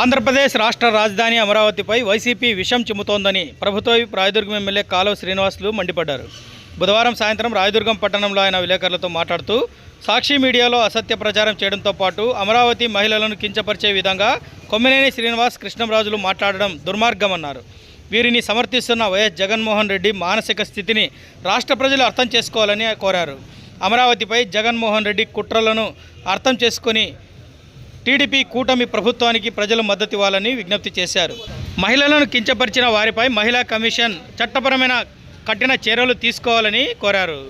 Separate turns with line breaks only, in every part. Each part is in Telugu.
ఆంధ్రప్రదేశ్ రాష్ట్ర రాజధాని అమరావతిపై వైసీపీ విషం చిమ్ముతోందని ప్రభుత్వ రాయదుర్గం ఎమ్మెల్యే కాలువ శ్రీనివాసులు మండిపడ్డారు. బుధవారం సాయంత్రం రాయదుర్గం పట్టణంలో ఆయన విలేకరులతో మాట్లాడుతూ సాక్షి మీడియాలో అసత్య ప్రచారం చేయడంతో పాటు అమరావతి మహిళలను కించపరిచే విధంగా కొమ్మినేని శ్రీనివాస్ కృష్ణంరాజులు మాట్లాడడం దుర్మార్గమన్నారు. వీరిని సమర్థిస్తున్న వైఎస్ జగన్మోహన్ రెడ్డి మానసిక స్థితిని రాష్ట్ర ప్రజలు అర్థం చేసుకోవాలని కోరారు. అమరావతిపై జగన్మోహన్ రెడ్డి కుట్రలను అర్థం చేసుకొని టీడీపీ కూటమి ప్రభుత్వానికి ప్రజలు మద్దతు ఇవ్వాలని విజ్ఞప్తి చేశారు. మహిళలను కించపరిచిన వారిపై మహిళా కమిషన్ చట్టపరమైన కఠిన చర్యలు తీసుకోవాలని కోరారు.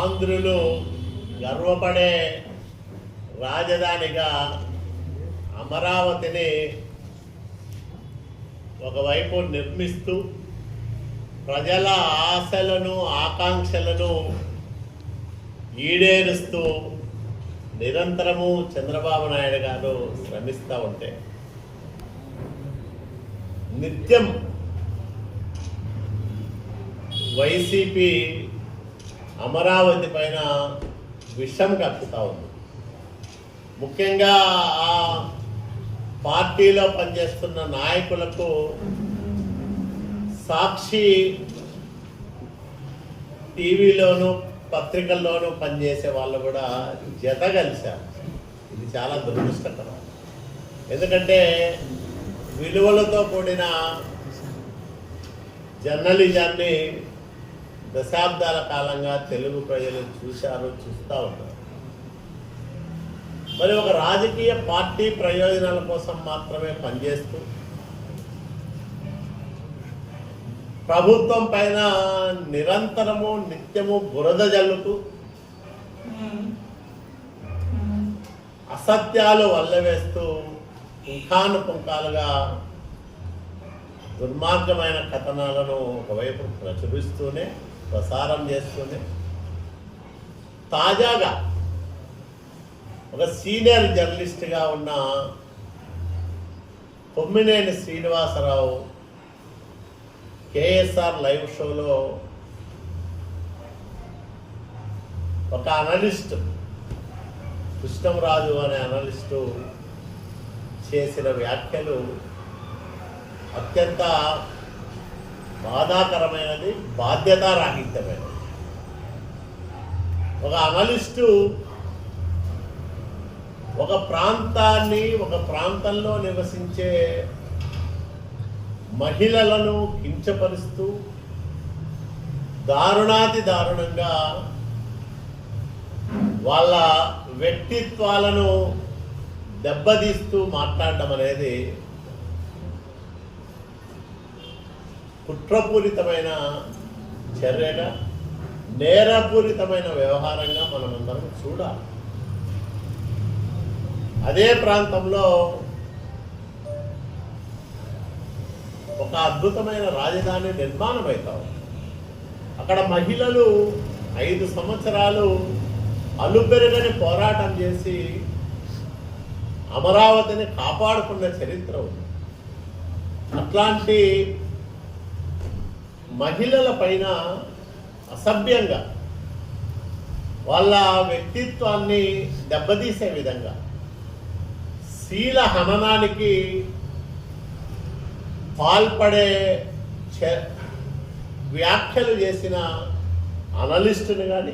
ఆంధ్రులు గర్వపడే రాజధానిగా అమరావతిని ఒకవైపు నిర్మిస్తూ ప్రజల ఆశలను ఆకాంక్షలను ఈడేరుస్తూ నిరంతరము చంద్రబాబు నాయుడు గారు శ్రమిస్తూ ఉంటే నిత్యం వైసీపీ అమరావతి పైన విషం కక్కుతా ఉంది. ముఖ్యంగా ఆ పార్టీలో పనిచేస్తున్న నాయకులకు సాక్షి టీవీలోను పత్రికల్లోనూ పనిచేసే వాళ్ళు కూడా జత కలిశారు. ఇది చాలా దురదృష్టకరం. ఎందుకంటే విలువలతో కూడిన జర్నలిజాన్ని దశాబ్దాల కాలంగా తెలుగు ప్రజలు చూశారు చూస్తూ ఉంటారు మరి ఒక రాజకీయ పార్టీ ప్రయోజనాల కోసం మాత్రమే పనిచేస్తూ ప్రభుత్వం పైన నిరంతరము నిత్యము బురద జల్లుతూ అసత్యాలు వల్లవేస్తూ పుంఖాను పుంఖాలుగా దుర్మార్గమైన కథనాలను ఒకవైపు ప్రచురిస్తూనే ప్రసారం చేస్తూనే తాజాగా ఒక సీనియర్ జర్నలిస్ట్గా ఉన్న కొమ్మినేని శ్రీనివాసరావు కేఎస్ఆర్ లైవ్ షోలో ఒక అనలిస్ట్ కృష్ణంరాజు అనే అనలిస్టు చేసిన వ్యాఖ్యలు అత్యంత బాధాకరమైనది బాధ్యతారాహిత్యమైనది. ఒక అనలిస్టు ఒక ప్రాంతాన్ని ఒక ప్రాంతంలో నివసించే మహిళలను కించపరుస్తూ దారుణాతి దారుణంగా వాళ్ళ వ్యక్తిత్వాలను దెబ్బతీస్తూ మాట్లాడడం అనేది కుట్రపూరితమైన చర్యగా నేరపూరితమైన వ్యవహారంగా మనమందరం చూడాలి. అదే ప్రాంతంలో ఒక అద్భుతమైన రాజధాని నిర్మాణం అవుతాం అక్కడ మహిళలు ఐదు సంవత్సరాలు అలుపెరగని పోరాటం చేసి అమరావతిని కాపాడుకున్న చరిత్ర ఉంది. అట్లాంటి మహిళల పైన అసభ్యంగా వాళ్ళ వ్యక్తిత్వాన్ని దెబ్బతీసే విధంగా శీల హననానికి పాల్పడే చ- వ్యాఖ్యలు చేసిన అనలిస్టుని కానీ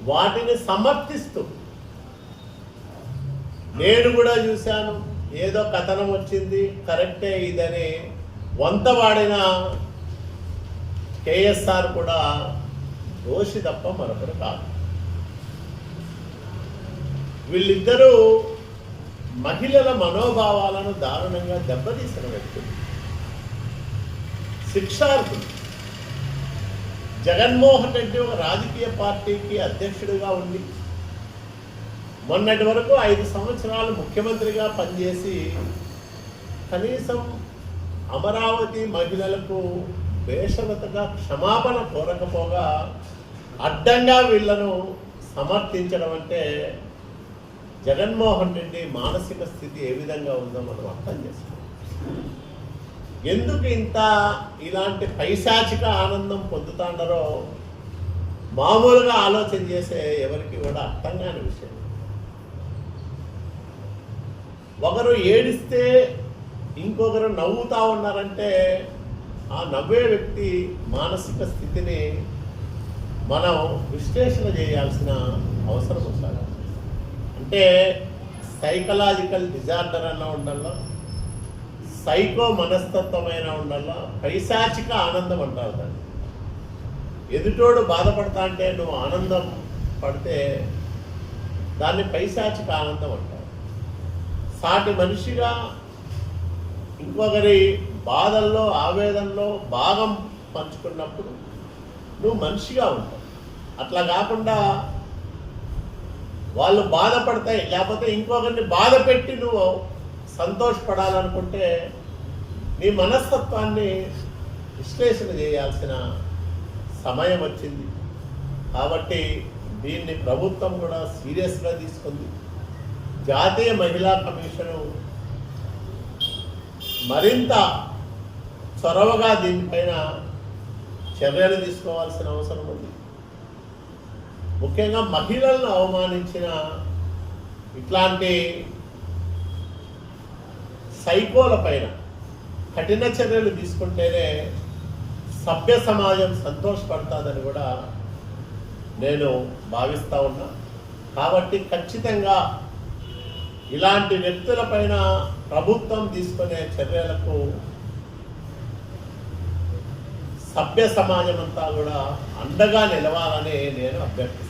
వాటిని సమర్థిస్తూ నేను కూడా చూశాను. ఏదో కథనం వచ్చింది. కరెక్టే ఇదని వంత వాడిన కేఎస్ఆర్ కూడా దోషి తప్ప మరొకరు కాదు. వీళ్ళిద్దరూ మహిళల మనోభావాలను దారుణంగా దెబ్బతీసిన వ్యక్తులు శిక్షార్థులు జగన్మోహన్ రెడ్డి ఒక రాజకీయ పార్టీకి అధ్యక్షుడిగా ఉండి మొన్నటి వరకు ఐదు సంవత్సరాలు ముఖ్యమంత్రిగా పనిచేసి కనీసం అమరావతి మహిళలకు బేషరతగా క్షమాపణ కోరకపోగా అడ్డంగా వీళ్ళను సమర్థించడం అంటే జగన్మోహన్ రెడ్డి మానసిక స్థితి ఏ విధంగా ఉందో మనం అర్థం చేసుకోవాలి. ఎందుకు ఇంత ఇలాంటి పైశాచిక ఆనందం పొందుతాండరో మామూలుగా ఆలోచన చేసే ఎవరికి కూడా అర్థం కాని విషయం. ఒకరు ఏడిస్తే ఇంకొకరు నవ్వుతా ఉన్నారంటే ఆ నవ్వే వ్యక్తి మానసిక స్థితిని మనం విశ్లేషణ చేయాల్సిన అవసరం ఉంటుంది అంటే సైకలాజికల్ డిజార్డర్ అన్న ఉండాలా? సైకో మనస్తత్వమైన ఉండాలా? పైశాచిక ఆనందం అంటారు దాన్ని. ఎదుటోడు బాధపడతా అంటే నువ్వు ఆనందం పడితే దాన్ని పైశాచిక ఆనందం అంటారు. సాటి మనిషిగా ఇంకొకరి బాధల్లో ఆవేదనలో భాగం పంచుకున్నప్పుడు నువ్వు మనిషిగా ఉంటావు. అట్లా కాకుండా వాళ్ళు బాధపడతాయి లేకపోతే ఇంకొకరిని బాధ పెట్టి నువ్వు సంతోషపడాలనుకుంటే నీ మనస్తత్వాన్ని విశ్లేషణ చేయాల్సిన సమయం వచ్చింది. కాబట్టి దీన్ని ప్రభుత్వం కూడా సీరియస్గా తీసుకుంది. జాతీయ మహిళా కమిషను మరింత చొరవగా దీనిపైన చర్యలు తీసుకోవాల్సిన అవసరం ఉంది. ముఖ్యంగా మహిళలను అవమానించిన ఇట్లాంటి సైకోల పైన కఠిన చర్యలు తీసుకుంటేనే సభ్య సమాజం సంతోషపడుతుందని కూడా నేను భావిస్తూ ఉన్నా. కాబట్టి ఖచ్చితంగా ఇలాంటి వ్యక్తులపైన ప్రభుత్వం తీసుకునే చర్యలకు సభ్య సమాజం అంతా కూడా అండగా నిలవాలని నేను అభ్యర్థిస్తాను